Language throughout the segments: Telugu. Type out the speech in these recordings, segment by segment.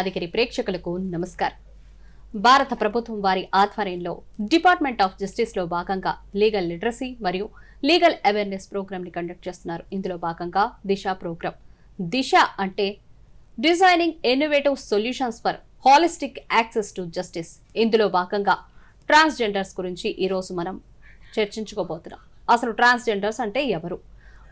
యాదగిరి ప్రేక్షకులకు నమస్కారం. భారత ప్రభుత్వం వారి ఆధ్వర్యంలో డిపార్ట్మెంట్ ఆఫ్ జస్టిస్లో భాగంగా లీగల్ లిటరసీ మరియు లీగల్ అవేర్నెస్ ప్రోగ్రామ్ని కండక్ట్ చేస్తున్నారు. ఇందులో భాగంగా దిశ ప్రోగ్రామ్. దిశ అంటే designing innovative solutions for holistic access to justice. ఇందులో భాగంగా ట్రాన్స్జెండర్స్ గురించి ఈరోజు మనం చర్చించుకోబోతున్నాం. అసలు ట్రాన్స్జెండర్స్ అంటే ఎవరు?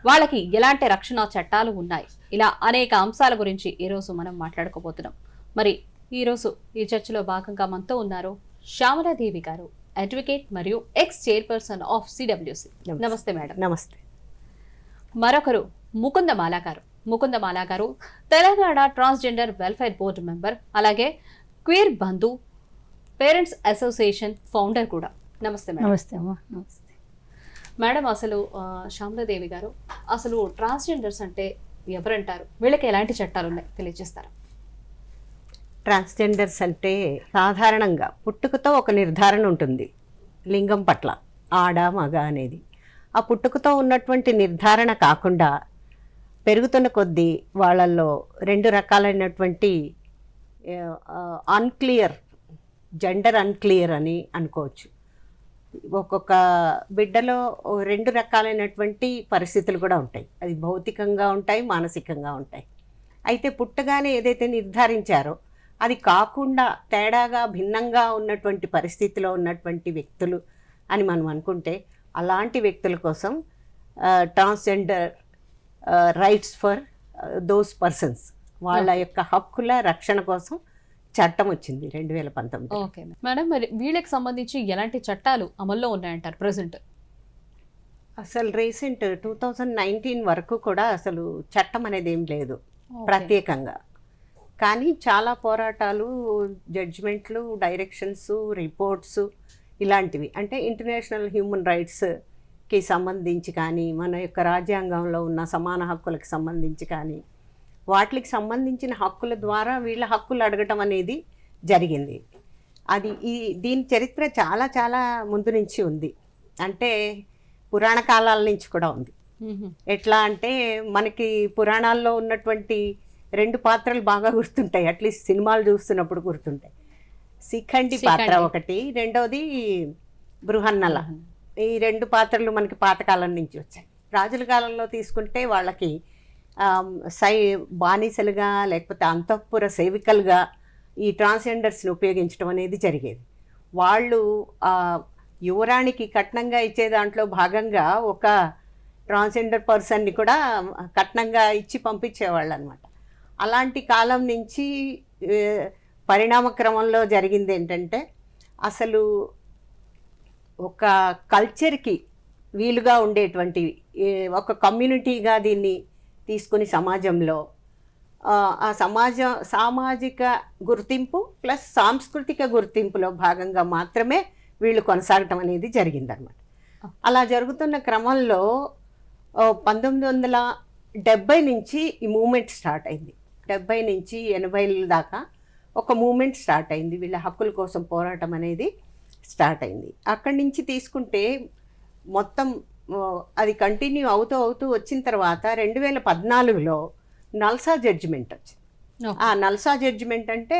వాళ్ళకి ఎలాంటి రక్షణ చట్టాలు ఉన్నాయి? ఇలా అనేక అంశాల గురించి ఈరోజు మనం మాట్లాడుకోబోతున్నాం. మరి ఈరోజు ఈ చర్చలో భాగంగా మనతో ఉన్నారు శ్యామలాదేవి గారు అడ్వకేట్ మరియు ఎక్స్ చైర్పర్సన్ ఆఫ్ సిడబ్ల్యూసి నమస్తే. మేడం. నమస్తే. మరొకరు Mukundamala garu. Mukundamala garu Telangana transgender welfare board member అలాగే queer Bandhu parents association founder కూడా. నమస్తే మేడం. నమస్తే అమ్మా. నమస్తే. మేడం అసలు శ్యామలాదేవి గారు అసలు ట్రాన్స్జెండర్స్ అంటే ఎవరంటారు? వీళ్ళకి ఎలాంటి చట్టాలు ఉన్నాయి? తెలియజేస్తారా? ట్రాన్స్జెండర్స్ అంటే సాధారణంగా పుట్టుకతో ఒక నిర్ధారణ ఉంటుంది లింగం పట్ల ఆడ మగ అనేది. ఆ పుట్టుకతో ఉన్నటువంటి నిర్ధారణ కాకుండా పెరుగుతున్న కొద్దీ వాళ్ళల్లో రెండు రకాలైనటువంటి అన్క్లియర్ జెండర్ అన్క్లియర్ అని అనుకోవచ్చు. ఒక్కొక్క బిడ్డలో రెండు రకాలైనటువంటి పరిస్థితులు కూడా ఉంటాయి. అది భౌతికంగా ఉంటాయి మానసికంగా ఉంటాయి. అయితే పుట్టగానే ఏదైతే నిర్ధారించారో అది కాకుండా తేడాగా భిన్నంగా ఉన్నటువంటి పరిస్థితిలో ఉన్నటువంటి వ్యక్తులు అని మనం అనుకుంటే అలాంటి వ్యక్తుల కోసం transgender rights for those persons వాళ్ళ యొక్క హక్కుల రక్షణ కోసం చట్టం వచ్చింది రెండు వేల పంతొమ్మిది. ఓకే. మేడం మరి వీళ్ళకి సంబంధించి ఎలాంటి చట్టాలు అమల్లో ఉన్నాయంటారు ప్రజెంట్ అసలు రీసెంట్ టూ థౌజండ్ నైన్టీన్ వరకు కూడా అసలు చట్టం అనేది ఏం లేదు. ప్రత్యేకంగా. కానీ చాలా పోరాటాలు జడ్జిమెంట్లు డైరెక్షన్స్ రిపోర్ట్స్ ఇలాంటివి. అంటే ఇంటర్నేషనల్ హ్యూమన్ రైట్స్కి సంబంధించి కానీ మన యొక్క రాజ్యాంగంలో ఉన్న సమాన హక్కులకు సంబంధించి కానీ వాటికి సంబంధించిన హక్కుల ద్వారా వీళ్ళ హక్కులు అడగటం అనేది జరిగింది. అది ఈ దీని చరిత్ర చాలా చాలా ముందు నుంచి ఉంది. అంటే పురాణ కాలాల నుంచి కూడా ఉంది. ఎట్లా అంటే మనకి పురాణాల్లో ఉన్నటువంటి రెండు పాత్రలు బాగా గుర్తుంటాయి. అట్లీస్ట్ సినిమాలు చూస్తున్నప్పుడు గుర్తుంటాయి. శిఖండి పాత్ర. ఒకటి. రెండోది బృహన్నల. ఈ రెండు పాత్రలు మనకి పాతకాలం నుంచి వచ్చాయి. రాజుల కాలంలో తీసుకుంటే వాళ్ళకి సై బానిసలుగా లేకపోతే అంతఃపుర సేవికలుగా ఈ ట్రాన్స్జెండర్స్ని ఉపయోగించడం అనేది జరిగేది. వాళ్ళు ఆ, యువరాణికి కట్నంగా ఇచ్చే దాంట్లో భాగంగా ఒక ట్రాన్స్జెండర్ పర్సన్ని కూడా కట్నంగా ఇచ్చి పంపించేవాళ్ళు అనమాట అలాంటి కాలం నుంచి పరిణామ క్రమంలో జరిగింది ఏంటంటే అసలు ఒక కల్చర్కి వీలుగా ఉండేటువంటివి ఒక కమ్యూనిటీగా దీన్ని తీసుకుని సమాజంలో ఆ, సమాజ సామాజిక గుర్తింపు ప్లస్ సాంస్కృతిక గుర్తింపులో భాగంగా మాత్రమే వీళ్ళు కొనసాగటం అనేది జరిగిందనమాట అలా జరుగుతున్న క్రమంలో పంతొమ్మిది వందల డెబ్బై నుంచి ఈ మూమెంట్ స్టార్ట్ అయింది. డెబ్బై నుంచి ఎనభైల దాకా ఒక మూమెంట్ స్టార్ట్ అయింది. వీళ్ళ హక్కుల కోసం పోరాటం అనేది స్టార్ట్ అయింది. అక్కడి నుంచి తీసుకుంటే మొత్తం అది కంటిన్యూ అవుతూ అవుతూ వచ్చిన తర్వాత రెండు వేల పద్నాలుగులో నల్సా జడ్జిమెంట్ వచ్చింది. ఆ నల్సా జడ్జిమెంట్ అంటే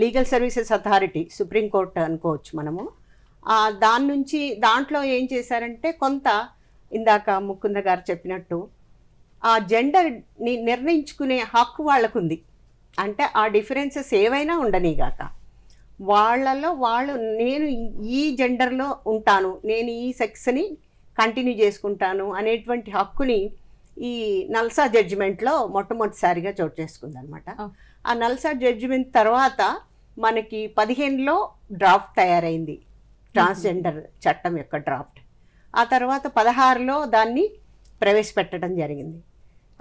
legal services authority supreme court అనుకోవచ్చు మనము. దాని నుంచి దాంట్లో ఏం చేశారంటే కొంత ఇందాక ముకుంద గారు చెప్పినట్టు ఆ జెండర్ని నిర్ణయించుకునే హక్కు వాళ్ళకుంది. అంటే ఆ డిఫరెన్సెస్ ఏవైనా ఉండనిగాక. వాళ్ళలో వాళ్ళు నేను ఈ జెండర్లో ఉంటాను నేను ఈ సెక్స్ని కంటిన్యూ చేసుకుంటాను అనేటువంటి హక్కుని ఈ నల్సా జడ్జిమెంట్లో మొట్టమొదటిసారిగా చోటు చేసుకుంది అనమాట Oh. ఆ నల్సా జడ్జిమెంట్ తర్వాత మనకి పదిహేనులో డ్రాఫ్ట్ తయారైంది. ట్రాన్స్జెండర్ చట్టం యొక్క డ్రాఫ్ట్ ఆ తర్వాత పదహారులో దాన్ని ప్రవేశపెట్టడం జరిగింది.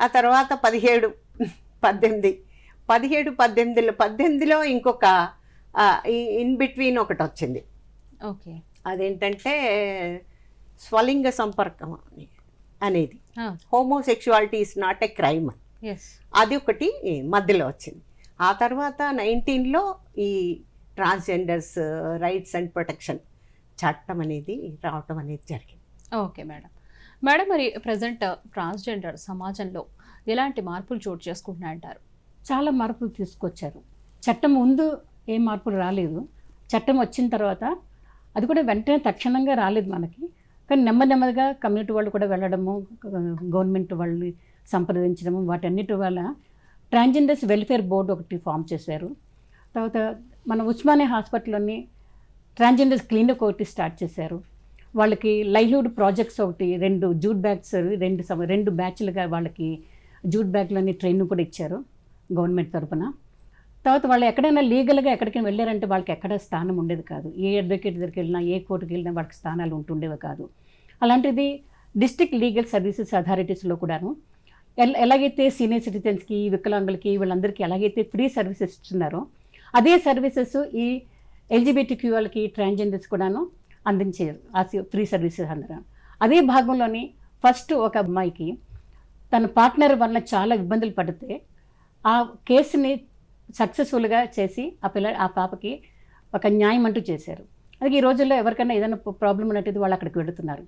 ఆ తర్వాత పదిహేడు పద్దెనిమిది. పదిహేడు పద్దెనిమిదిలో పద్దెనిమిదిలో ఇంకొక ఇన్ బిట్వీన్ ఒకటి వచ్చింది. ఓకే. అదేంటంటే స్వలింగ సంపర్కం అని అనేది. Homosexuality is not a crime అది ఒకటి మధ్యలో వచ్చింది. ఆ తర్వాత నైన్టీన్లో ఈ ట్రాన్స్జెండర్స్ రైట్స్ అండ్ ప్రొటెక్షన్ చట్టం అనేది రావటం అనేది జరిగింది. Okay madam. మేడం మరి ప్రజెంట్ ట్రాన్స్జెండర్ సమాజంలో ఎలాంటి మార్పులు చోటు చేసుకుంటున్నాయంటారు చాలా మార్పులు తీసుకొచ్చారు. చట్టం ముందు ఏ మార్పులు రాలేదు. చట్టం వచ్చిన తర్వాత అది కూడా వెంటనే తక్షణంగా రాలేదు మనకి. కానీ నెమ్మది నెమ్మదిగా కమ్యూనిటీ వాళ్ళు కూడా వెళ్ళడము గవర్నమెంట్ వాళ్ళని సంప్రదించడము వాటన్నిటి వల్ల ట్రాన్స్జెండర్స్ వెల్ఫేర్ బోర్డు ఒకటి ఫామ్ చేశారు. తర్వాత మన ఉస్మానియా హాస్పిటల్లోని ట్రాన్స్జెండర్స్ క్లినిక్ ఒకటి స్టార్ట్ చేశారు. వాళ్ళకి లైవ్లీహుడ్ ప్రాజెక్ట్స్ ఒకటి రెండు జూట్ బ్యాగ్స్ రెండు సమ- రెండు బ్యాచ్లుగా వాళ్ళకి జూట్ బ్యాగ్లని ట్రైన్ కూడా ఇచ్చారు గవర్నమెంట్ తరపున. తర్వాత వాళ్ళు ఎక్కడైనా లీగల్గా ఎక్కడికైనా వెళ్ళారంటే వాళ్ళకి ఎక్కడ స్థానం ఉండేది కాదు. ఏ అడ్వకేట్ దగ్గరికి వెళ్ళినా ఏ కోర్టుకి వెళ్ళినా వాళ్ళకి స్థానాలు ఉంటుండేవి కాదు. అలాంటిది డిస్ట్రిక్ట్ లీగల్ సర్వీసెస్ అథారిటీస్లో కూడాను ఎలాగైతే సీనియర్ సిటిజన్స్కి వికలాంగులకి వీళ్ళందరికీ ఎలాగైతే ఫ్రీ సర్వీసెస్ ఇస్తున్నారో అదే సర్వీసెస్ ఈ ఎల్జీబీటీ క్యూ వాళ్ళకి ట్రాన్స్జెండర్స్ కూడాను అందించారు ఆ ఫ్రీ సర్వీసెస్ అందరూ. అదే భాగంలోని ఫస్ట్ ఒక అమ్మాయికి తన పార్ట్నర్ వల్ల చాలా ఇబ్బందులు పడితే ఆ కేసుని సక్సెస్ఫుల్గా చేసి ఆ పిల్ల ఆ పాపకి ఒక న్యాయం అంటూ చేశారు. అలాగే ఈ రోజుల్లో ఎవరికైనా ఏదైనా ప్రాబ్లం ఉన్నట్టు వాళ్ళు అక్కడికి వెళుతున్నారు.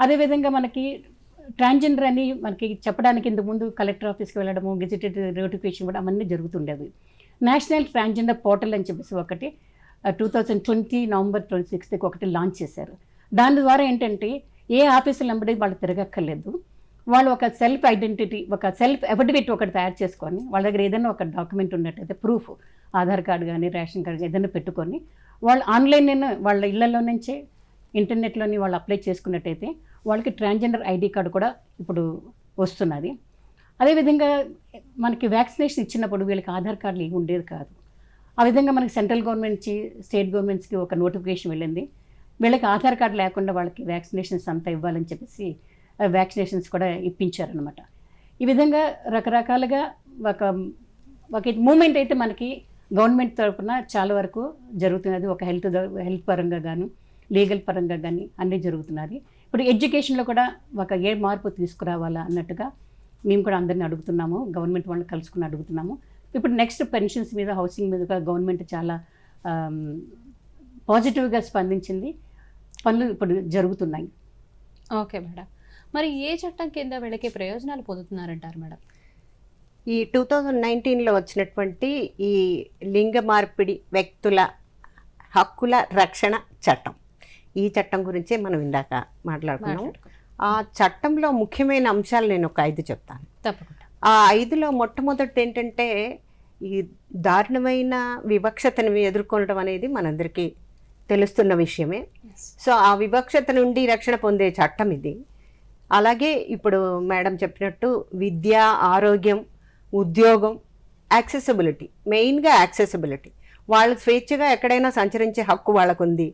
అదేవిధంగా మనకి ట్రాన్స్జెండర్ అని మనకి చెప్పడానికి ఇంతకు ముందు కలెక్టర్ ఆఫీస్కి వెళ్ళడము గెజిటెడ్ నోటిఫికేషన్ కూడా అవన్నీ జరుగుతుండేవి. నేషనల్ ట్రాన్స్జెండర్ పోర్టల్ అని చెప్పేసి ఒకటి two thousand twenty November twenty సిక్స్త్కి ఒకటి లాంచ్ చేశారు. దాని ద్వారా ఏంటంటే ఏ ఆఫీసులు వెంబడి వాళ్ళు తిరగక్కర్లేదు. వాళ్ళు ఒక సెల్ఫ్ ఐడెంటిటీ ఒక సెల్ఫ్ అఫిడవిట్ ఒకటి తయారు చేసుకొని వాళ్ళ దగ్గర ఏదైనా ఒక డాక్యుమెంట్ ఉన్నట్టయితే ప్రూఫ్ ఆధార్ కార్డు కానీ రేషన్ కార్డు ఏదైనా పెట్టుకొని వాళ్ళు ఆన్లైన్ వాళ్ళ ఇళ్ళలో నుంచే ఇంటర్నెట్లోని వాళ్ళు అప్లై చేసుకున్నట్టయితే వాళ్ళకి ట్రాన్స్జెండర్ ఐడి కార్డు కూడా ఇప్పుడు వస్తున్నది. అదేవిధంగా మనకి వ్యాక్సినేషన్ ఇచ్చినప్పుడు వీళ్ళకి ఆధార్ కార్డులు ఏమి ఉండేది కాదు. ఆ విధంగా మనకి సెంట్రల్ గవర్నమెంట్కి స్టేట్ గవర్నమెంట్స్కి ఒక నోటిఫికేషన్ వెళ్ళింది. వీళ్ళకి ఆధార్ కార్డు లేకుండా వాళ్ళకి వ్యాక్సినేషన్స్ అంతా ఇవ్వాలని చెప్పేసి వ్యాక్సినేషన్స్ కూడా ఇప్పించారనమాట ఈ విధంగా రకరకాలుగా ఒక ఒక మూమెంట్ అయితే మనకి గవర్నమెంట్ తరఫున చాలా వరకు జరుగుతున్నది. ఒక హెల్త్ హెల్త్ పరంగా కానీ లీగల్ పరంగా కానీ అన్నీ జరుగుతున్నది ఇప్పుడు ఎడ్యుకేషన్లో కూడా ఒక ఏ మార్పు తీసుకురావాలా అన్నట్టుగా మేము కూడా అందరిని అడుగుతున్నాము. గవర్నమెంట్ వాళ్ళని కలుసుకుని అడుగుతున్నాము. ఇప్పుడు నెక్స్ట్ పెన్షన్స్ మీద హౌసింగ్ మీద కూడా గవర్నమెంట్ చాలా పాజిటివ్గా స్పందించింది. పనులు ఇప్పుడు జరుగుతున్నాయి. Okay madam. మరి ఏ చట్టం కింద వీళ్ళకి ప్రయోజనాలు పొందుతున్నారంటారు మేడం? ఈ టూ థౌజండ్ నైన్టీన్లో వచ్చినటువంటి ఈ లింగ మార్పిడి వ్యక్తుల హక్కుల రక్షణ చట్టం. ఈ చట్టం గురించే మనం ఇందాక మాట్లాడుకున్నాం. మాట్లాడుకో. ఆ చట్టంలో ముఖ్యమైన అంశాలు నేను ఒక ఐదు చెప్తాను. తప్పకుండా. ఆ ఐదులో మొట్టమొదటి ఏంటంటే ఈ దారుణమైన వివక్షతను ఎదుర్కొనడం అనేది మనందరికీ తెలుస్తున్న విషయమే. సో ఆ వివక్షత నుండి రక్షణ పొందే చట్టం ఇది. అలాగే ఇప్పుడు మేడం చెప్పినట్టు విద్య ఆరోగ్యం ఉద్యోగం యాక్సెసిబిలిటీ మెయిన్గా యాక్సెసిబిలిటీ. వాళ్ళు స్వేచ్ఛగా ఎక్కడైనా సంచరించే హక్కు వాళ్ళకు ఉంది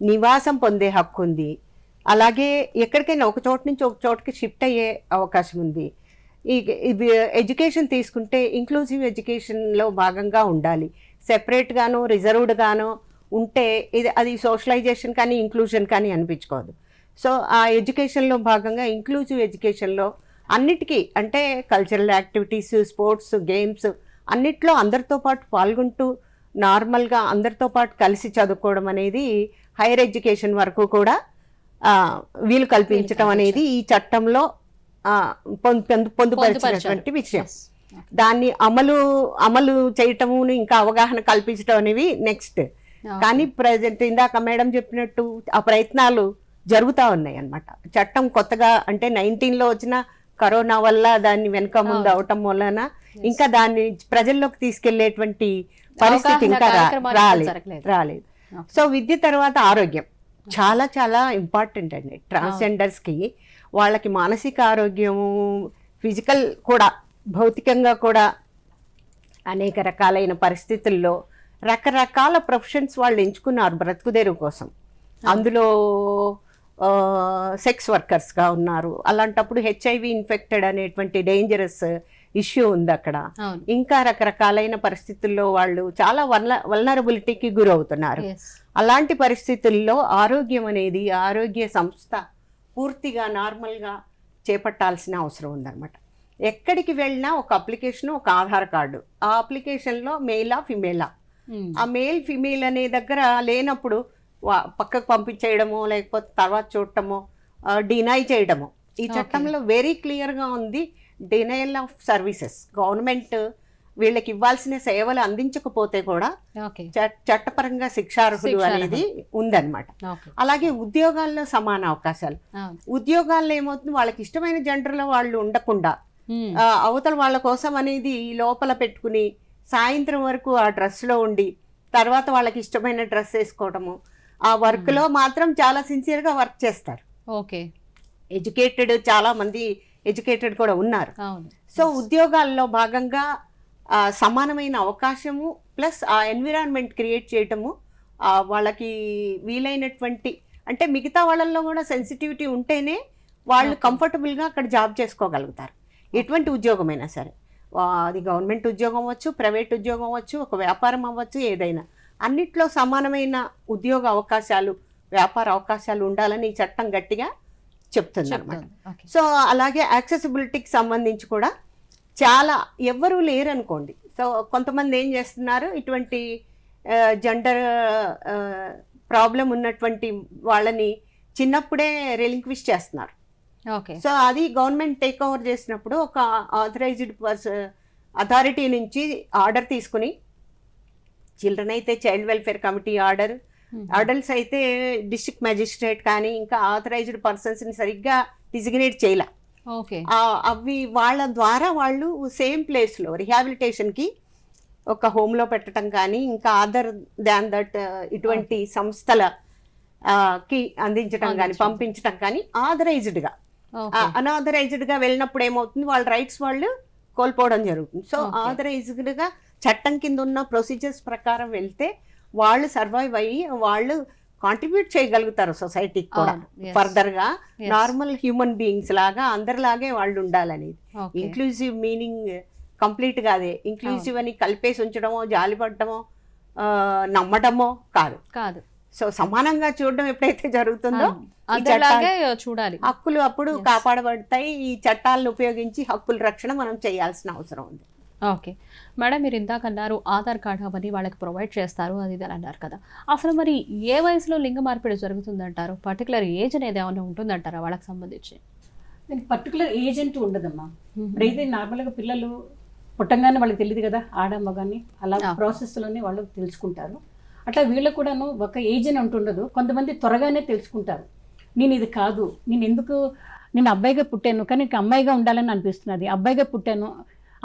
నివాసం పొందే హక్కు ఉంది అలాగే ఎక్కడికైనా ఒక చోటు నుంచి ఒక చోటుకి షిఫ్ట్ అయ్యే అవకాశం ఉంది ఈ ఇది ఎడ్యుకేషన్ తీసుకుంటే ఇంక్లూజివ్ ఎడ్యుకేషన్లో భాగంగా ఉండాలి. సెపరేట్గాను రిజర్వ్డ్గాను ఉంటే ఇది అది సోషలైజేషన్ కానీ ఇంక్లూజన్ కానీ అనిపించుకోదు. సో ఆ ఎడ్యుకేషన్లో భాగంగా ఇంక్లూజివ్ ఎడ్యుకేషన్లో అన్నిటికీ అంటే కల్చరల్ యాక్టివిటీస్ స్పోర్ట్స్ గేమ్స్ అన్నిట్లో అందరితో పాటు పాల్గొంటూ నార్మల్గా అందరితో పాటు కలిసి చదువుకోవడం అనేది హైయర్ ఎడ్యుకేషన్ వరకు కూడా వీలు కల్పించడం అనేది ఈ చట్టంలో పొందుపరిచినటువంటి విషయం. దాన్ని అమలు అమలు చేయటము ఇంకా అవగాహన కల్పించడం అనేవి నెక్స్ట్. కానీ ప్రజెంట్ ఇందాక మేడం చెప్పినట్టు ఆ ప్రయత్నాలు జరుగుతూ ఉన్నాయి అన్నమాట చట్టం కొత్తగా అంటే 19 లో వచ్చిన కరోనా వల్ల దాన్ని వెనక ముందు అవును. అవటం వలన ఇంకా దాన్ని ప్రజల్లోకి తీసుకెళ్ళేటువంటి పరిస్థితి ఇంకా రాలేదు. రాలేదు. సో విద్య తర్వాత ఆరోగ్యం. చాలా చాలా ఇంపార్టెంట్ అండి. ట్రాన్స్జెండర్స్కి వాళ్ళకి మానసిక ఆరోగ్యము ఫిజికల్ కూడా భౌతికంగా కూడా అనేక రకాలైన పరిస్థితుల్లో రకరకాల ప్రొఫెషన్స్ వాళ్ళు ఎంచుకున్నారు బ్రతుకుదెరువు కోసం. అందులో సెక్స్ వర్కర్స్గా ఉన్నారు. అలాంటప్పుడు హెచ్ఐవి ఇన్ఫెక్టెడ్ అనేటువంటి డేంజరస్ ఇష్యూ ఉంది అక్కడ. ఇంకా రకరకాలైన పరిస్థితుల్లో వాళ్ళు చాలా వల్ల వల్నరబిలిటీకి గురవుతున్నారు. అలాంటి పరిస్థితుల్లో ఆరోగ్యం అనేది ఆరోగ్య సంస్థ పూర్తిగా నార్మల్గా చేపట్టాల్సిన అవసరం ఉందన్నమాట. ఎక్కడికి వెళ్ళినా ఒక అప్లికేషన్ ఒక ఆధార్ కార్డు. ఆ అప్లికేషన్లో మెయిలా ఫిమేలా. ఆ మెయిల్ ఫిమేల్ అనే దగ్గర లేనప్పుడు పక్కకు పంపించేయడమో లేకపోతే తర్వాత చూడటమో డినై చేయడమో. ఈ. చట్టంలో వెరీ క్లియర్గా ఉంది డినైల్ ఆఫ్ సర్వీసెస్. గవర్నమెంట్ వీళ్ళకి ఇవ్వాల్సిన సేవలు అందించకపోతే కూడా చట్టపరంగా శిక్షార్హులు. అనేది ఉందన్నమాట. అలాగే ఉద్యోగాల్లో సమాన అవకాశాలు. ఉద్యోగాల్లో ఏమవుతుంది? వాళ్ళకి ఇష్టమైన జెండర్లో వాళ్ళు ఉండకుండా అవతల వాళ్ళ కోసం అనేది లోపల పెట్టుకుని సాయంత్రం వరకు ఆ డ్రెస్లో ఉండి తర్వాత వాళ్ళకి ఇష్టమైన డ్రెస్ వేసుకోవడము ఆ వర్క్లో మాత్రం చాలా సిన్సియర్గా వర్క్ చేస్తారు. ఓకే. ఎడ్యుకేటెడ్ చాలా మంది ఎడ్యుకేటెడ్ కూడా ఉన్నారు. సో ఉద్యోగాల్లో భాగంగా సమానమైన అవకాశము ప్లస్ ఆ ఎన్విరాన్మెంట్ క్రియేట్ చేయటము వాళ్ళకి వీలైనటువంటి అంటే మిగతా వాళ్ళల్లో కూడా సెన్సిటివిటీ ఉంటేనే వాళ్ళు. కంఫర్టబుల్గా అక్కడ జాబ్ చేసుకోగలుగుతారు. ఎటువంటి ఉద్యోగమైనా సరే. అది గవర్నమెంట్ ఉద్యోగం అవ్వచ్చు ప్రైవేట్ ఉద్యోగం అవ్వచ్చు ఒక వ్యాపారం అవ్వచ్చు ఏదైనా. అన్నిట్లో సమానమైన ఉద్యోగ అవకాశాలు వ్యాపార అవకాశాలు ఉండాలని ఈ చట్టం గట్టిగా చెప్తుంది. అనమాట సో అలాగే యాక్సెసిబిలిటీకి సంబంధించి కూడా చాలా ఎవ్వరూ లేరనుకోండి. సో కొంతమంది ఏం చేస్తున్నారు? ఇటువంటి జెండర్ ప్రాబ్లం ఉన్నటువంటి వాళ్ళని చిన్నప్పుడే రెలింక్విష్ చేస్తున్నారు. ఓకే. సో అది గవర్నమెంట్ టేక్ ఓవర్ చేసినప్పుడు ఒక ఆథరైజ్డ్ పర్స అథారిటీ నుంచి ఆర్డర్ తీసుకుని చిల్డ్రన్ అయితే child welfare committee order. Adults అయితే డిస్ట్రిక్ట్ మెజిస్ట్రేట్ కానీ ఇంకా ఆథరైజ్డ్ పర్సన్స్ని సరిగ్గా డిజిగ్నేట్ చేయలే. అవి వాళ్ళ ద్వారా వాళ్ళు సేమ్ ప్లేస్లో రిహాబిలిటేషన్కి ఒక హోమ్లో పెట్టడం కానీ ఇంకా అదర్ దాన్ దట్ ఇటువంటి సంస్థల కి అందించడం కానీ. పంపించడం కానీ ఆథరైజ్డ్గా అనాథరైజ్డ్గా వెళ్ళినప్పుడు ఏమవుతుంది? వాళ్ళ రైట్స్ వాళ్ళు కోల్పోవడం జరుగుతుంది. సో. ఆథరైజ్డ్గా చట్టం కింద ఉన్న ప్రొసీజర్స్ ప్రకారం వెళ్తే వాళ్ళు సర్వైవ్ అయ్యి వాళ్ళు కాంట్రిబ్యూట్ చేయగలుగుతారు సొసైటీకి కూడా. అవును, yes. ఫర్దర్గా Yes. నార్మల్ హ్యూమన్ బీయింగ్స్ లాగా అందరిలాగే వాళ్ళు ఉండాలనేది. ఇంక్లూజివ్ మీనింగ్ కంప్లీట్గా అదే. ఇంక్లూజివ్ అని కలిపేసి ఉంచడమో జాలిపడటమో నమ్మడమో కాదు. కాదు. సో సమానంగా చూడడం ఎప్పుడైతే జరుగుతుందో చూడాలి. హక్కులు అప్పుడు. కాపాడబడతాయి. ఈ చట్టాలను ఉపయోగించి హక్కుల రక్షణ మనం చేయాల్సిన అవసరం ఉంది. ఓకే. మేడం మీరు ఇందాక అన్నారు ఆధార్ కార్డు అవన్నీ వాళ్ళకి ప్రొవైడ్ చేస్తారు అది ఇది అని అన్నారు కదా. అసలు మరి ఏ వయసులో లింగ మార్పిడి జరుగుతుందంటారు? పర్టికులర్ ఏజ్ అనేది ఏమైనా ఉంటుందంటారా వాళ్ళకి సంబంధించి? దీనికి పర్టికులర్ ఏజ్ అంటూ ఉండదమ్మా ఇప్పుడైతే నార్మల్గా పిల్లలు పుట్టంగానే వాళ్ళకి తెలియదు కదా ఆడ మగాని అలా. ప్రాసెస్లోనే వాళ్ళు తెలుసుకుంటారు. అట్లా వీళ్ళకు కూడాను ఒక ఏజ్ అని ఉంటుండదు కొంతమంది త్వరగానే తెలుసుకుంటారు. నేను ఇది కాదు నేను ఎందుకు నేను అబ్బాయిగా పుట్టాను కానీ అమ్మాయిగా ఉండాలని అనిపిస్తున్నది. అబ్బాయిగా పుట్టాను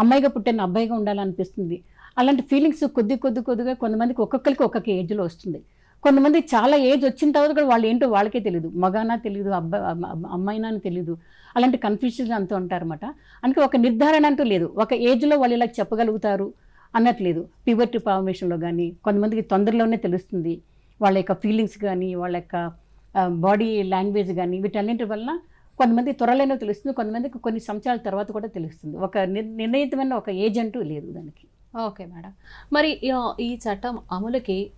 అమ్మాయిగా పుట్టాను అబ్బాయిగా ఉండాలనిపిస్తుంది. అలాంటి ఫీలింగ్స్ కొద్ది కొద్ది కొద్దిగా కొంతమందికి ఒక్కొక్కరికి ఒక్కొక్క ఏజ్లో వస్తుంది. కొంతమంది చాలా ఏజ్ వచ్చిన తర్వాత కూడా వాళ్ళు ఏంటో వాళ్ళకే తెలియదు మగానా తెలియదు అబ్బాయి అమ్మాయినా అని తెలియదు అలాంటి కన్ఫ్యూజన్ అంతా ఉంటారన్నమాట. అందుకే ఒక నిర్ధారణ అంటూ లేదు. ఒక ఏజ్లో వాళ్ళు ఇలా చెప్పగలుగుతారు అన్నట్లేదు. పివర్టీ ఫార్మేషన్లో కానీ కొంతమందికి తొందరలోనే తెలుస్తుంది. వాళ్ళ యొక్క ఫీలింగ్స్ కానీ వాళ్ళ యొక్క బాడీ లాంగ్వేజ్ కానీ వీటన్నింటి వలన కొంతమంది త్వరలోనే తెలుస్తుంది కొంతమందికి కొన్ని సంవత్సరాల తర్వాత కూడా తెలుస్తుంది. ఒక నిర్- నిర్ణయితమైన ఒక ఏజ్ అంటూ లేదు దానికి. Okay madam. మరి ఈ- చట్టం అమలుకి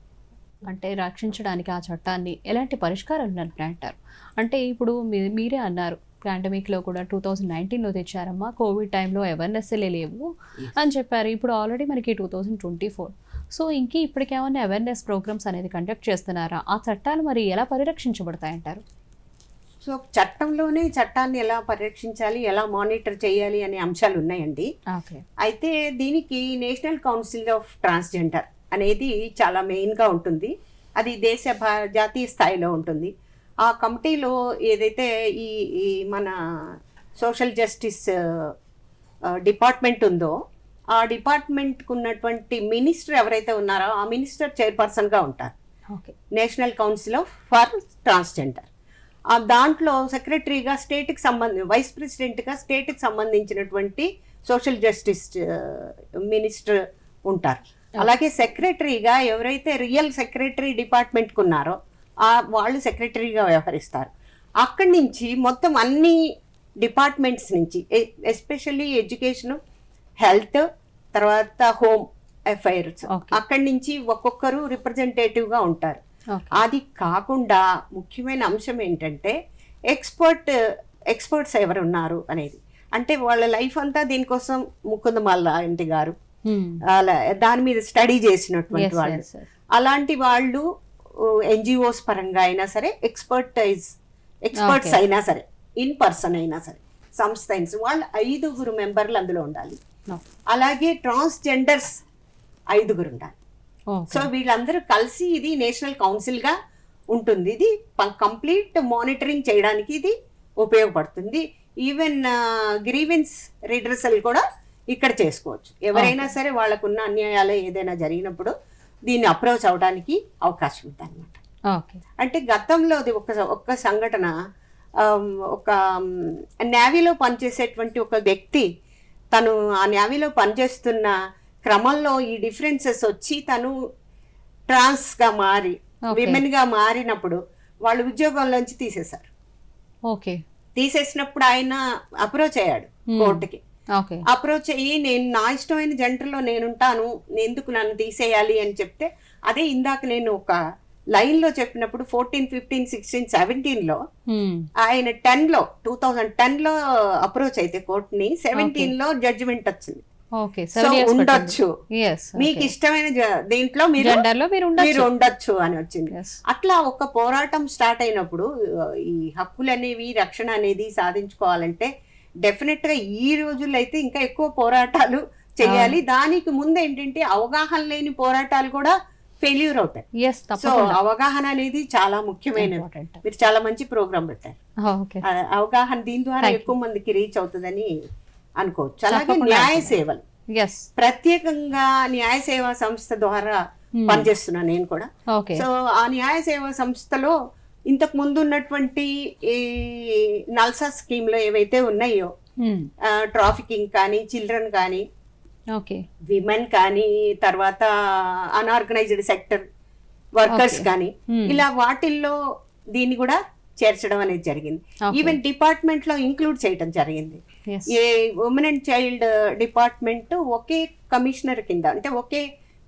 అంటే రక్షించడానికి ఆ చట్టాన్ని ఎలాంటి పరిష్కారాలు ఉన్నాయి అంటారు? అంటే ఇప్పుడు మీ- మీరే అన్నారు పాండమిక్లో కూడా టూ థౌజండ్ నైన్టీన్లో తెచ్చారమ్మా కోవిడ్ టైంలో అవేర్నెస్లే లేవు అని చెప్పారు. ఇప్పుడు ఆల్రెడీ మనకి two thousand twenty four. So ఇంక ఇప్పటికేమన్నా అవేర్నెస్ ప్రోగ్రామ్స్ అనేది కండక్ట్ చేస్తున్నారా? ఆ చట్టాలు మరి ఎలా పరిరక్షించబడతాయంటారు? సో చట్టంలోనే చట్టాన్ని ఎలా పరిరక్షించాలి ఎలా మానిటర్ చేయాలి అనే అంశాలు ఉన్నాయండి. ఓకే. అయితే దీనికి నేషనల్ కౌన్సిల్ ఆఫ్ ట్రాన్స్జెండర్ అనేది చాలా మెయిన్గా ఉంటుంది. అది దేశ జాతీయ స్థాయిలో ఉంటుంది. ఆ కమిటీలో ఏదైతే ఈ ఈ మన సోషల్ జస్టిస్ డిపార్ట్మెంట్ ఉందో ఆ డిపార్ట్మెంట్కి ఉన్నటువంటి మినిస్టర్ ఎవరైతే ఉన్నారో ఆ మినిస్టర్ చైర్పర్సన్గా ఉంటారు. Okay. National council of for transgender. దాంట్లో సెక్రటరీగా స్టేట్కి సంబంధి వైస్ ప్రెసిడెంట్గా స్టేట్కి సంబంధించినటువంటి సోషల్ జస్టిస్ మినిస్టర్ ఉంటారు. అలాగే సెక్రటరీగా ఎవరైతే రియల్ సెక్రటరీ డిపార్ట్మెంట్కి ఉన్నారో ఆ వాళ్ళు సెక్రటరీగా వ్యవహరిస్తారు. అక్కడి నుంచి మొత్తం అన్ని డిపార్ట్మెంట్స్ నుంచి ఎస్పెషల్లీ ఎడ్యుకేషన్ హెల్త్ తర్వాత హోమ్ అఫైర్స్ Okay. అక్కడి నుంచి ఒక్కొక్కరు రిప్రజెంటేటివ్గా ఉంటారు. అది కాకుండా ముఖ్యమైన అంశం ఏంటంటే ఎక్స్పర్ట్ ఎక్స్పర్ట్స్ ఎవరు ఉన్నారు అనేది. అంటే వాళ్ళ లైఫ్ అంతా దీనికోసం ముకుందమల్ల ఇంటి గారు అలా దాని మీద స్టడీ చేసినటువంటి వాళ్ళు. అలాంటి వాళ్ళు ఎన్జిఓస్ పరంగా అయినా సరే ఎక్స్పర్టైజ్ ఎక్స్పర్ట్స్. అయినా సరే ఇన్ పర్సన్ అయినా సరే సంస్థ వాళ్ళు ఐదుగురు మెంబర్లు అందులో ఉండాలి. అలాగే ట్రాన్స్జెండర్స్ ఐదుగురు ఉండాలి. సో వీళ్ళందరూ కలిసి ఇది నేషనల్ కౌన్సిల్గా ఉంటుంది. ఇది కంప్లీట్ మానిటరింగ్ చేయడానికి ఇది ఉపయోగపడుతుంది. ఈవెన్ గ్రీవెన్స్ రిడ్రసల్ కూడా ఇక్కడ చేసుకోవచ్చు. ఎవరైనా సరే వాళ్ళకున్న అన్యాయాలు ఏదైనా జరిగినప్పుడు దీన్ని అప్రోచ్ అవడానికి అవకాశం ఉంటుంది అనమాట అంటే గతంలో అది ఒక ఒక్క సంఘటన ఒక నేవీలో పనిచేసేటువంటి ఒక వ్యక్తి తను ఆ నేవీలో పనిచేస్తున్న క్రమంలో ఈ డిఫరెన్సెస్ వచ్చి తను ట్రాన్స్గా మారి. విమెన్గా మారినప్పుడు వాళ్ళు ఉద్యోగంలోంచి తీసేశారు. ఓకే. తీసేసినప్పుడు ఆయన అప్రోచ్ అయ్యాడు Hmm. కోర్టుకి. అప్రోచ్ అయ్యి నేను నా ఇష్టమైన జంటర్లో నేనుంటాను ఎందుకు నన్ను తీసేయాలి? అని చెప్తే అదే ఇందాక నేను ఒక లైన్లో చెప్పినప్పుడు ఫోర్టీన్ ఫిఫ్టీన్ సిక్స్టీన్ సెవెంటీన్లో Hmm. ఆయన టెన్లో టూ థౌజండ్ టెన్లో అప్రోచ్ అయితే కోర్టుని సెవెంటీన్లో జడ్జిమెంట్ వచ్చింది. ఓకే సో ఉండొచ్చు. మీకు ఇష్టమైన దీంట్లో మీరు మీరు ఉండొచ్చు. అని వచ్చింది. అట్లా ఒక పోరాటం స్టార్ట్ అయినప్పుడు ఈ హక్కులు అనేవి రక్షణ అనేది సాధించుకోవాలంటే డెఫినెట్గా ఈ రోజుల్లో అయితే ఇంకా ఎక్కువ పోరాటాలు చేయాలి. దానికి ముందు ఏంటంటే అవగాహన లేని పోరాటాలు కూడా ఫెయిల్యూర్ అవుతాయి. సో అవగాహన అనేది చాలా ముఖ్యమైనది. Important. మీరు చాలా మంచి ప్రోగ్రామ్ పెట్టారు. అవగాహన దీని ద్వారా. ఎక్కువ మందికి రీచ్ అవుతుందని అనుకోవచ్చు. అలాగే న్యాయ. సేవలు. ప్రత్యేకంగా న్యాయ సేవా సంస్థ ద్వారా పనిచేస్తున్నా నేను కూడా. సో ఆ న్యాయ సేవా సంస్థలో ఇంతకు ముందు ఉన్నటువంటి ఈ నల్సా స్కీమ్లో ఏవైతే ఉన్నాయో ట్రాఫికింగ్ కానీ చిల్డ్రన్ కానీ విమెన్ కానీ తర్వాత అన్ఆర్గనైజ్డ్ సెక్టర్ వర్కర్స్. కానీ Hmm. ఇలా వాటిల్లో దీన్ని కూడా చేర్చడం అనేది జరిగింది. ఈవెన్ డిపార్ట్మెంట్లో ఇంక్లూడ్ చేయడం జరిగింది. ఏ ఉమెన్ అండ్ చైల్డ్ డిపార్ట్మెంట్ ఒకే కమిషనర్ కింద అంటే ఒకే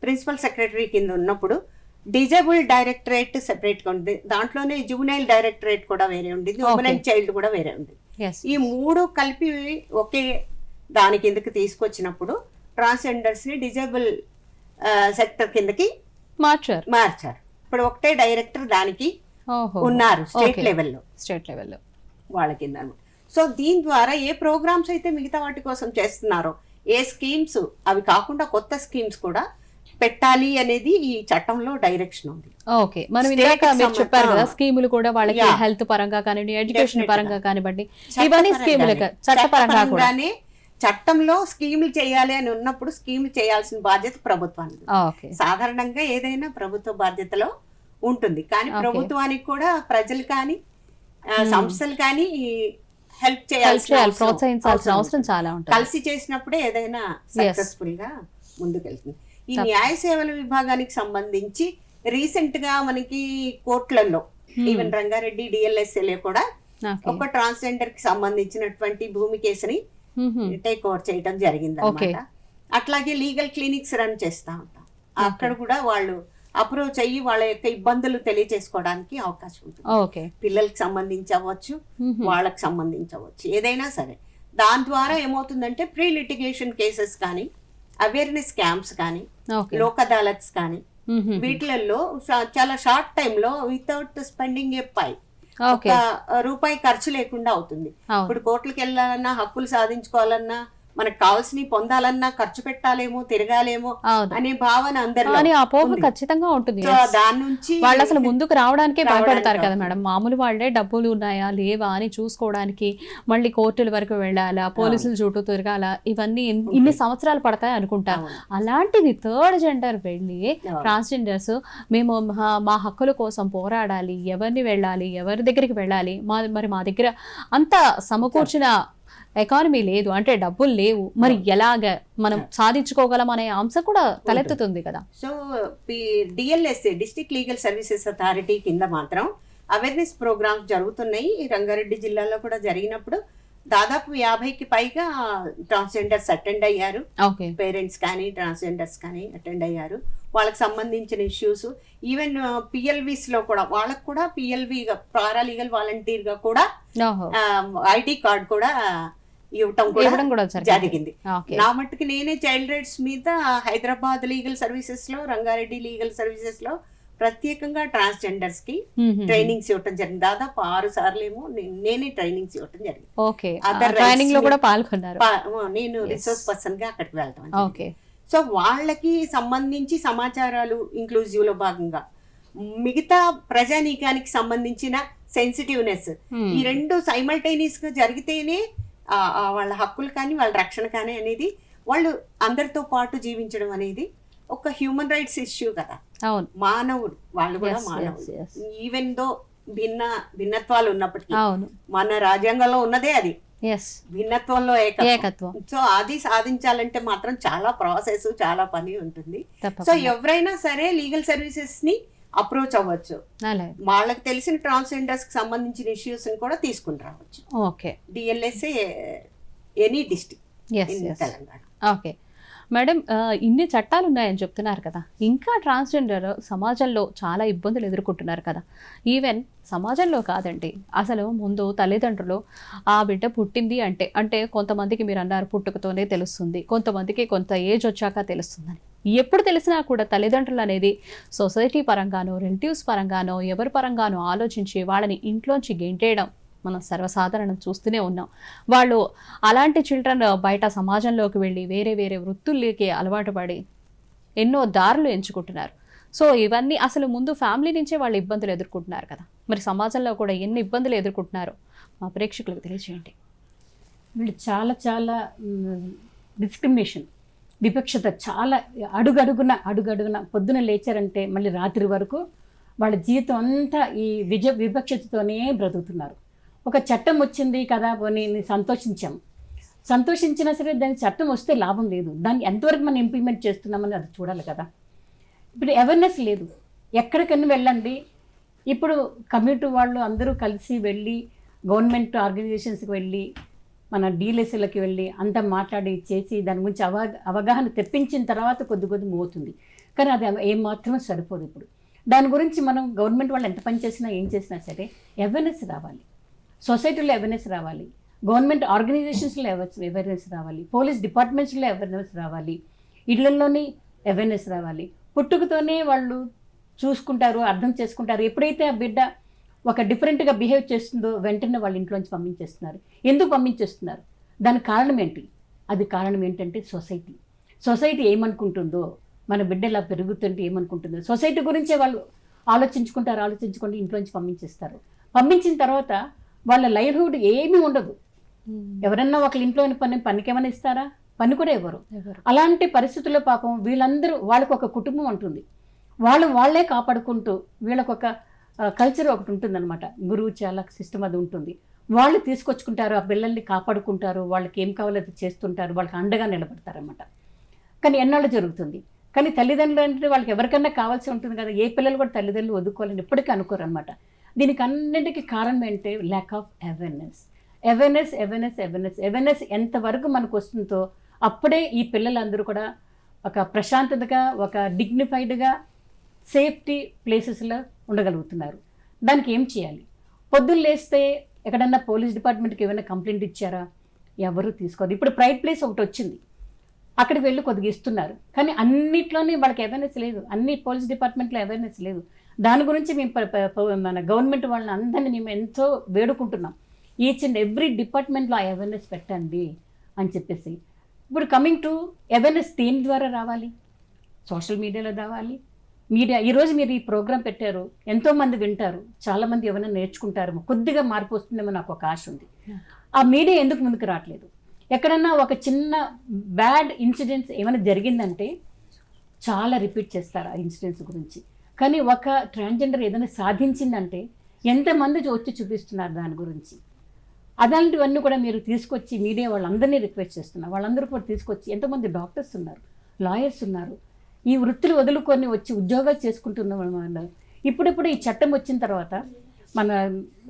ప్రిన్సిపల్ సెక్రటరీ కింద ఉన్నప్పుడు డిజేబుల్ డైరెక్టరేట్ సెపరేట్గా ఉంది దాంట్లోనే జూనైల్ డైరెక్టరేట్ కూడా వేరే ఉండేది ఉమెన్. అండ్ చైల్డ్ కూడా వేరే ఉంది. ఈ మూడు కలిపి ఒకే దాని కిందకి తీసుకొచ్చినప్పుడు ట్రాన్స్జెండర్స్ని డిజేబుల్ సెక్టర్ కిందకి మార్చారు. మార్చారు. ఇప్పుడు ఒకటే డైరెక్టర్ దానికి ఉన్నారు స్టేట్. లెవెల్లో. స్టేట్ లెవెల్లో. వాళ్ళ కింద సో దీని ద్వారా ఏ ప్రోగ్రామ్స్ అయితే మిగతా వాటి కోసం చేస్తున్నారో ఏ స్కీమ్స్ అవి కాకుండా కొత్త స్కీమ్స్ కూడా పెట్టాలి అనేది ఈ చట్టంలో డైరెక్షన్ ఉంది. ఓకే. మనం ఇందాక మీరు చెప్పారు కదా. స్కీములు కూడా వాళ్ళకి. హెల్త్ పరంగా కానివ్వండి ఎడ్యుకేషన్ పరంగా కానివ్వండి ఇవన్నీ. స్కీములు చట్టపరంగా కూడా. చట్టంలో స్కీములు చేయాలి అని ఉన్నప్పుడు స్కీములు చేయాల్సిన బాధ్యత ప్రభుత్వానికి సాధారణంగా ఏదైనా ప్రభుత్వ బాధ్యతలో ఉంటుంది కానీ. ప్రభుత్వానికి కూడా ప్రజలు కానీ. సంస్థలు కానీ హెల్ప్ చేయాల్సిన ప్రోత్సహించాల్సిన అవసరం చాలా ఉంటుంది కలిసి చేసినప్పుడే ఏదైనా సక్సెస్ఫుల్గా ముందుకెళ్తుంది ఈ న్యాయ సేవల విభాగానికి సంబంధించి రీసెంట్గా మనకి కోర్టులలో. ఈవెన్ రంగారెడ్డి డిఎల్ఎస్ఎల్ఏ కూడా ఒక ట్రాన్స్జెండర్కి సంబంధించినటువంటి భూమి కేసుని. టేక్ ఓవర్ చేయడం జరిగింది. అనమాట అట్లాగే లీగల్ క్లినిక్స్ రన్ చేస్తా ఉంటాం అక్కడ కూడా వాళ్ళు అప్రోచ్ అయ్యి వాళ్ళ యొక్క ఇబ్బందులు తెలియజేసుకోవడానికి అవకాశం ఉంటుంది. ఓకే. పిల్లలకి సంబంధించి అవ్వచ్చు. వాళ్ళకి సంబంధించి అవ్వచ్చు ఏదైనా సరే. దాని ద్వారా ఏమవుతుందంటే ప్రీ లిటిగేషన్ కేసెస్ కానీ అవేర్నెస్ క్యాంప్స్ కానీ లోక్ అదాలత్స్ కానీ. వీటిలలో చాలా షార్ట్ టైంలో వితౌట్ స్పెండింగ్ ఏ పై ఒక రూపాయి ఖర్చు లేకుండా అవుతుంది. ఇప్పుడు కోర్టులకు వెళ్ళాలన్నా హక్కులు సాధించుకోవాలన్నా మనకు కావాల్సినవి పొందాలన్నా ఖర్చు పెట్టాలేమో తిరగాలేమో అనే భావన అందరిలో ఉంది. ఖచ్చితంగా ఉంటుంది. దాని నుంచి వాళ్ళు అసలు ముందుకు రావడానికే భయపడతారు కదా. మేడం మామూలు వాళ్ళే డబ్బులు ఉన్నాయా లేవా అని చూసుకోవడానికి మళ్ళీ కోర్టుల వరకు వెళ్ళాలా పోలీసుల చుట్టూ తిరగాల ఇవన్నీ ఇన్- ఇన్ని సంవత్సరాలు పడతాయి అనుకుంటారు. అలాంటిది థర్డ్ జెండర్ వెళ్ళి. ట్రాన్స్జెండర్స్ మేము మా- మా హక్కుల కోసం పోరాడాలి ఎవరిని వెళ్ళాలి ఎవరి దగ్గరికి వెళ్ళాలి మా మరి మా దగ్గర అంత సమకూర్చిన ఎకానమీ లేదు అంటే డబ్బులు లేవు. మరి ఎలాగ మనం సాధించుకోగలం అనే అంశం కూడా తలెత్తుతుంది కదా. So DLSA district legal services authority కింద మాత్రం అవేర్నెస్ ప్రోగ్రామ్స్ జరుగుతున్నాయి. ఈ రంగారెడ్డి జిల్లాలో కూడా జరిగినప్పుడు దాదాపు యాభైకి పైగా ట్రాన్స్జెండర్స్ అటెండ్ అయ్యారు. పేరెంట్స్ కానీ ట్రాన్స్జెండర్స్ కానీ అటెండ్ అయ్యారు. వాళ్ళకి సంబంధించిన ఇష్యూస్ ఈవెన్ పిఎల్విస్లో కూడా వాళ్ళకు కూడా పిఎల్వి పారాలీగల్ వాలంటీర్గా కూడా ఐడి కార్డ్ కూడా ఇవ్వటం కూడా ఇవ్వడం కూడా జరిగింది. నా మట్టుకు నేనే చైల్డ్ రైట్స్ మీద హైదరాబాద్ లీగల్ సర్వీసెస్లో రంగారెడ్డి లీగల్ సర్వీసెస్లో ప్రత్యేకంగా ట్రాన్స్జెండర్స్కి ట్రైనింగ్స్ ఇవ్వటం జరిగింది. దాదాపు ఆరు సార్లు ఏమో నేనే ట్రైనింగ్స్ ఇవ్వటం జరిగింది. ట్రైనింగ్లో కూడా పాల్గొన్నారు. నేను. రిసోర్స్ పర్సన్గా అక్కడికి వెళ్తాం ఓకే. సో వాళ్ళకి సంబంధించి సమాచారాలు ఇంక్లూజివ్లో భాగంగా. మిగతా ప్రజానీకానికి సంబంధించిన సెన్సిటివ్నెస్ ఈ రెండు సైమల్టైనియస్గా జరిగితేనే వాళ్ళ హక్కులు కానీ వాళ్ళ రక్షణ కానీ అనేది వాళ్ళు అందరితో పాటు జీవించడం అనేది ఒక హ్యూమన్ రైట్స్ ఇష్యూ కదా. మానవుడు వాళ్ళు కూడా మానవుడు. ఈవెన్ దో భిన్న భిన్నత్వాలు ఉన్నప్పటికీ మన రాజ్యాంగంలో ఉన్నదే అది. భిన్నత్వంలో ఏకత్వం. సో అది సాధించాలంటే మాత్రం చాలా ప్రాసెస్ చాలా పని ఉంటుంది. సో ఎవరైనా సరే లీగల్ సర్వీసెస్ని అప్రోచ్ అవ్వచ్చు. వాళ్ళకి తెలిసిన ట్రాన్స్జెండర్స్కి సంబంధించిన ఇష్యూస్ కూడా తీసుకుని రావచ్చు. Okay. DLSA any district Telangana okay madam ఇన్ని చట్టాలు ఉన్నాయని చెప్తున్నారు కదా. ఇంకా ట్రాన్స్జెండర్ సమాజంలో చాలా ఇబ్బందులు ఎదుర్కొంటున్నారు కదా. ఈవెన్ సమాజంలో కాదండి అసలు ముందు తల్లిదండ్రులు ఆ బిడ్డ పుట్టింది అంటే అంటే కొంతమందికి మీరు అన్నారు పుట్టుకతోనే తెలుస్తుంది కొంతమందికి కొంత ఏజ్ వచ్చాక తెలుస్తుందని. ఎప్పుడు తెలిసినా కూడా తల్లిదండ్రులు అనేది సొసైటీ పరంగానో రిలేటివ్స్ పరంగానో ఎవరి పరంగానో ఆలోచించి వాళ్ళని ఇంట్లోంచి గెంటేయడం మనం సర్వసాధారణం చూస్తూనే ఉన్నాం. వాళ్ళు అలాంటి చిల్డ్రన్ బయట సమాజంలోకి వెళ్ళి వేరే వేరే వృత్తుల్లోకి అలవాటు పడి ఎన్నో దారులు ఎంచుకుంటున్నారు. సో ఇవన్నీ అసలు ముందు ఫ్యామిలీ నుంచే వాళ్ళు ఇబ్బందులు ఎదుర్కొంటున్నారు కదా. మరి సమాజంలో కూడా ఎన్ని ఇబ్బందులు ఎదుర్కొంటున్నారో మా ప్రేక్షకులకు తెలియజేయండి వీళ్ళు చాలా చాలా డిస్క్రిమినేషన్ వివక్షత చాలా అడుగడుగున అడుగడుగున పొద్దున లేచారంటే మళ్ళీ రాత్రి వరకు వాళ్ళ జీవితం అంతా ఈ విజ వివక్షతతోనే బ్రతుకుతున్నారు. ఒక చట్టం వచ్చింది కదా పోనీ అని సంతోషించాం. సంతోషించినా సరే దాని చట్టం వస్తే లాభం లేదు. దాన్ని ఎంతవరకు మనం ఇంప్లిమెంట్ చేస్తున్నామని అది చూడాలి కదా. ఇప్పుడు అవేర్నెస్ లేదు. ఎక్కడికన్నా వెళ్ళండి. ఇప్పుడు కమ్యూనిటీ వాళ్ళు అందరూ కలిసి వెళ్ళి గవర్నమెంట్ ఆర్గనైజేషన్స్కి వెళ్ళి మన డీలర్స్లకి వెళ్ళి అంతా మాట్లాడి చేసి దాని గురించి అవగా అవగాహన తెప్పించిన తర్వాత కొద్ది కొద్ది మోతుంది కానీ అది ఏమాత్రం సరిపోదు ఇప్పుడు. దాని గురించి మనం గవర్నమెంట్ వాళ్ళు ఎంత పని చేసినా ఏం చేసినా సరే అవేర్నెస్ రావాలి. సొసైటీలో అవేర్నెస్ రావాలి. గవర్నమెంట్ ఆర్గనైజేషన్స్లో అవేర్నెస్ రావాలి. పోలీస్ డిపార్ట్మెంట్స్లో అవేర్నెస్ రావాలి. ఇళ్ళలోని అవేర్నెస్ రావాలి. పుట్టుకతోనే వాళ్ళు చూసుకుంటారు అర్థం చేసుకుంటారు. ఎప్పుడైతే ఆ బిడ్డ ఒక డిఫరెంట్గా బిహేవ్ చేస్తుందో వెంటనే వాళ్ళ ఇంట్లోంచి పంపించేస్తున్నారు. ఎందుకు పంపించేస్తున్నారు? దానికి కారణం ఏంటి? అది కారణం ఏంటంటే సొసైటీ. సొసైటీ ఏమనుకుంటుందో మన బిడ్డ ఇలా పెరుగుతుంటే ఏమనుకుంటుందో సొసైటీ గురించే వాళ్ళు ఆలోచించుకుంటారు ఆలోచించుకుంటే ఇంట్లోంచి పంపించేస్తారు. పంపించిన తర్వాత వాళ్ళ లైవ్హుడ్ ఏమీ ఉండదు. ఎవరన్నా ఒకళ్ళ ఇంట్లో పని పనికేమైనా ఇస్తారా? పని కూడా ఇవ్వరు. ఎవరు అలాంటి పరిస్థితుల్లో పాపం వీళ్ళందరూ వాళ్ళకు ఒక కుటుంబం ఉంటుంది. వాళ్ళు వాళ్ళే కాపాడుకుంటూ వీళ్ళకు ఒక కల్చర్ ఒకటి ఉంటుందన్నమాట. గురువు చాలా సిస్టమ్ అది ఉంటుంది. వాళ్ళు తీసుకొచ్చుకుంటారు ఆ పిల్లల్ని కాపాడుకుంటారు వాళ్ళకి ఏం కావాలో అది చేస్తుంటారు వాళ్ళకి అండగా నిలబడతారన్నమాట. కానీ ఎన్నాళ్ళు జరుగుతుంది? కానీ తల్లిదండ్రులు అంటే వాళ్ళకి ఎవరికన్నా కావాల్సి ఉంటుంది కదా ఏ పిల్లలు కూడా తల్లిదండ్రులు వదుకోవాలని ఎప్పటికీ అనుకోరు అనమాట దీనికి అన్నిటికీ కారణం ఏంటంటే lack of awareness awareness awareness awareness awareness ఎంతవరకు మనకు వస్తుందో అప్పుడే ఈ పిల్లలందరూ కూడా ఒక ప్రశాంతతగా ఒక డిగ్నిఫైడ్గా సేఫ్టీ ప్లేసెస్లో ఉండగలుగుతున్నారు. దానికి ఏం చేయాలి? పొద్దున్న లేస్తే ఎక్కడన్నా పోలీస్ డిపార్ట్మెంట్కి ఏమైనా కంప్లైంట్ ఇచ్చారా? ఎవరు తీసుకోదు ఇప్పుడు ప్రైడ్ ప్లేస్ ఒకటి వచ్చింది. అక్కడికి వెళ్ళి కొద్దిగా ఇస్తున్నారు. కానీ అన్నిట్లోనే వాళ్ళకి అవేర్నెస్ లేదు. అన్ని పోలీస్ డిపార్ట్మెంట్లో అవేర్నెస్ లేదు. దాని గురించి మేము మన గవర్నమెంట్ వాళ్ళని అందరినీ మేము ఎంతో వేడుకుంటున్నాం. ఈచ్ అండ్ ఎవ్రీ డిపార్ట్మెంట్లో ఆ అవేర్నెస్ పెట్టండి అని చెప్పేసి. ఇప్పుడు కమింగ్ టు అవేర్నెస్ దేని ద్వారా రావాలి? సోషల్ మీడియాలో రావాలి. మీడియా ఈరోజు మీరు ఈ ప్రోగ్రాం పెట్టారు. ఎంతోమంది వింటారు. చాలామంది ఏమైనా నేర్చుకుంటారు. కొద్దిగా మార్పు వస్తుందేమో నాకు ఒక ఆశ ఉంది. ఆ మీడియా ఎందుకు ముందుకు రావట్లేదు? ఎక్కడన్నా ఒక చిన్న బ్యాడ్ ఇన్సిడెంట్స్ ఏమైనా జరిగిందంటే చాలా రిపీట్ చేస్తారు ఆ ఇన్సిడెంట్స్ గురించి. కానీ ఒక ట్రాన్స్జెండర్ ఏదైనా సాధించిందంటే ఎంతమంది వచ్చి చూపిస్తున్నారు దాని గురించి. అలాంటివన్నీ కూడా మీరు తీసుకొచ్చి మీడియా వాళ్ళందరినీ రిక్వెస్ట్ చేస్తున్నారు వాళ్ళందరూ కూడా తీసుకొచ్చి ఎంతమంది డాక్టర్స్ ఉన్నారు లాయర్స్ ఉన్నారు. ఈ వృత్తులు వదులుకొని వచ్చి ఉద్యోగాలు చేసుకుంటున్న వాళ్ళు ఇప్పుడిప్పుడు ఈ చట్టం వచ్చిన తర్వాత మన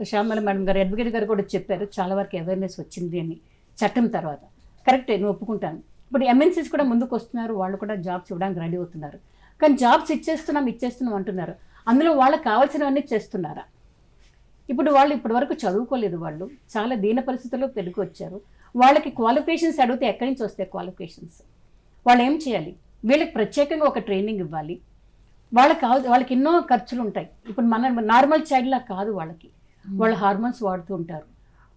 శ్యామల మేడం గారు అడ్వకేట్ గారు కూడా చెప్పారు చాలా వరకు అవేర్నెస్ వచ్చింది అని. చట్టం తర్వాత. కరెక్టే నేను ఒప్పుకుంటాను. ఇప్పుడు ఎంఎన్సీస్ కూడా ముందుకు వస్తున్నారు వాళ్ళు కూడా జాబ్స్ ఇవ్వడానికి రెడీ అవుతున్నారు. కానీ జాబ్స్ ఇచ్చేస్తున్నాం ఇచ్చేస్తున్నాం అంటున్నారు. అందులో వాళ్ళకి కావాల్సినవన్నీ చేస్తున్నారా? ఇప్పుడు వాళ్ళు ఇప్పటి వరకు చదువుకోలేదు వాళ్ళు. చాలా దీన పరిస్థితుల్లో పెరిగి వచ్చారు. వాళ్ళకి క్వాలిఫికేషన్స్ అడిగితే ఎక్కడి నుంచి వస్తాయి క్వాలిఫికేషన్స్ వాళ్ళు ఏం చేయాలి? వీళ్ళకి ప్రత్యేకంగా ఒక ట్రైనింగ్ ఇవ్వాలి. వాళ్ళకి కాదు వాళ్ళకి ఎన్నో ఖర్చులు ఉంటాయి. ఇప్పుడు మన నార్మల్ చైల్డ్ లా కాదు వాళ్ళకి. వాళ్ళు హార్మోన్స్ వాడుతూ ఉంటారు.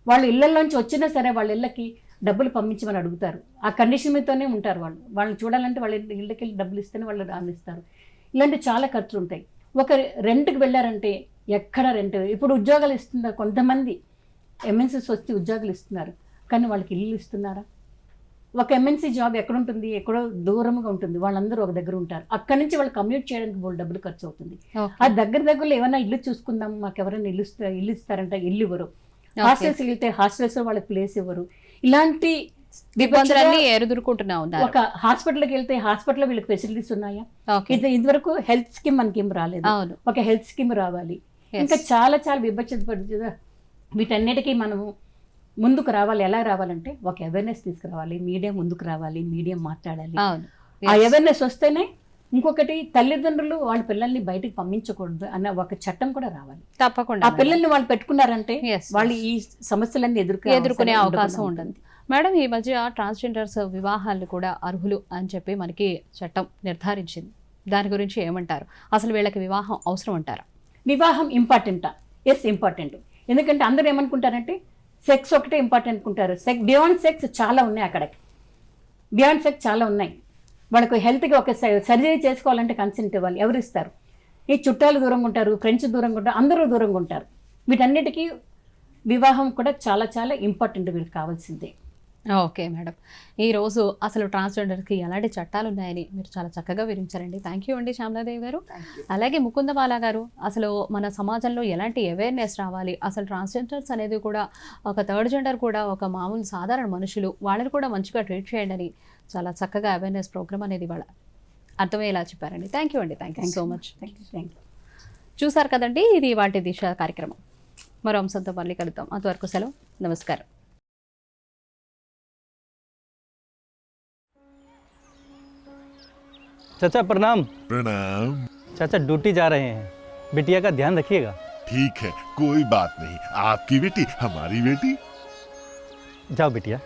వాళ్ళ ఇళ్ళల్లోంచి వచ్చినా సరే వాళ్ళ ఇళ్ళకి డబ్బులు పంపించమని అడుగుతారు. ఆ కండిషన్ మీదతోనే ఉంటారు వాళ్ళు. వాళ్ళని చూడాలంటే వాళ్ళ ఇళ్ళ- ఇళ్ళకి వెళ్ళి డబ్బులు ఇస్తేనే వాళ్ళు రానిస్తారు ఇలాంటి చాలా ఖర్చులు ఉంటాయి. ఒక రెంట్కి వెళ్ళారంటే ఎక్కడ రెంట్? ఇప్పుడు ఉద్యోగాలు ఇస్తున్నారు కొంతమంది ఎంఎన్సీస్ వచ్చి ఉద్యోగాలు ఇస్తున్నారు. కానీ వాళ్ళకి ఇల్లు ఇస్తున్నారా? ఒక ఎంఎన్సీ జాబ్ ఎక్కడ ఉంటుంది ఎక్కడో దూరంగా ఉంటుంది. వాళ్ళందరూ ఒక దగ్గర ఉంటారు. అక్కడి నుంచి వాళ్ళు కమ్యూట్ చేయడానికి బోల్ డబ్బులు ఖర్చు అవుతుంది ఆ దగ్గర దగ్గరలో ఏమైనా ఇల్లు చూసుకుందాం మాకు ఎవరైనా ఇల్లు ఇల్లు ఇస్తారంటే ఇల్లు ఇవ్వరు. హాస్టల్స్ వెళ్తే హాస్టల్స్ వాళ్ళకి ప్లేస్ ఇవ్వరు ఇలాంటి ఇబ్బందులన్నీ ఎదుర్కొంటున్నా ఉన్నారు. ఒక హాస్పిటల్కి వెళ్తే హాస్పిటల్లో వీళ్ళకి ఫెసిలిటీస్ ఉన్నాయా? ఇది ఇదివరకు హెల్త్ స్కీమ్ మనకి ఏం రాలేదు ఒక హెల్త్ స్కీమ్ రావాలి. ఇంకా చాలా చాలా విభజిత పడుతుంది వీటన్నిటికీ మనము ముందుకు రావాలి. ఎలా రావాలంటే ఒక అవేర్నెస్ తీసుకురావాలి. మీడియా ముందుకు రావాలి. మీడియా మాట్లాడాలి. ఆ. అవేర్నెస్ వస్తేనే ఇంకొకటి తల్లిదండ్రులు వాళ్ళ పిల్లల్ని బయటికి పంపించకూడదు అన్న ఒక చట్టం కూడా రావాలి. తప్పకుండా ఆ పిల్లల్ని వాళ్ళు పెట్టుకున్నారంటే వాళ్ళు. ఈ సమస్యలన్నీ ఎదుర్కొనే ఎదుర్కొనే అవకాశం ఉండదు మేడం ఈ మధ్య ట్రాన్స్జెండర్స్ వివాహాలు కూడా అర్హులు అని చెప్పి మనకి చట్టం నిర్ధారించింది. దాని గురించి ఏమంటారు? అసలు వీళ్ళకి వివాహం అవసరం అంటారా? వివాహం ఇంపార్టెంటా? Yes important. ఎందుకంటే అందరూ ఏమనుకుంటారంటే సెక్స్ ఒకటే ఇంపార్టెంట్ అనుకుంటారు. సెక్ బియాండ్ సెక్స్ చాలా ఉన్నాయి అక్కడికి. బియాండ్ సెక్స్ చాలా ఉన్నాయి. వాళ్ళకు హెల్త్కి ఒక సర్జరీ చేసుకోవాలంటే కన్సెంట్ ఇవ్వాలి. ఎవరు ఇస్తారు? ఈ చుట్టాలు దూరంగా ఉంటారు ఫ్రెండ్స్ దూరంగా ఉంటారు అందరూ దూరంగా ఉంటారు. వీటన్నిటికీ వివాహం కూడా చాలా చాలా ఇంపార్టెంట్ వీళ్ళకి కావాల్సిందే. Okay madam. ఈ రోజు అసలు ట్రాన్స్జెండర్కి ఎలాంటి చట్టాలు ఉన్నాయని మీరు చాలా చక్కగా వివరించారండి. థ్యాంక్ యూ అండి శ్యామలాదేవి గారు. అలాగే ముకుందబాల గారు అసలు మన సమాజంలో ఎలాంటి అవేర్నెస్ రావాలి? అసలు ట్రాన్స్జెండర్స్ అనేది కూడా ఒక థర్డ్ జెండర్ కూడా ఒక మామూలు సాధారణ మనుషులు వాళ్ళని కూడా మంచిగా ట్రీట్ చేయండి అని చాలా చక్కగా అవేర్నెస్ ప్రోగ్రామ్ అనేది వాళ్ళ అర్థమయ్యేలా చెప్పారండి థ్యాంక్ యూ అండి thank you so much thank you thank you చూసారు కదండి ఇది వాటి దిశ కార్యక్రమం మరో అంశంతో మళ్ళీ కలుద్దాం అంతవరకు సెలవు నమస్కారం चाचा प्रणाम प्रणाम चाचा ड्यूटी जा रहे हैं बिटिया का ध्यान रखिएगा ठीक है कोई बात नहीं आपकी बेटी हमारी बेटी जाओ बिटिया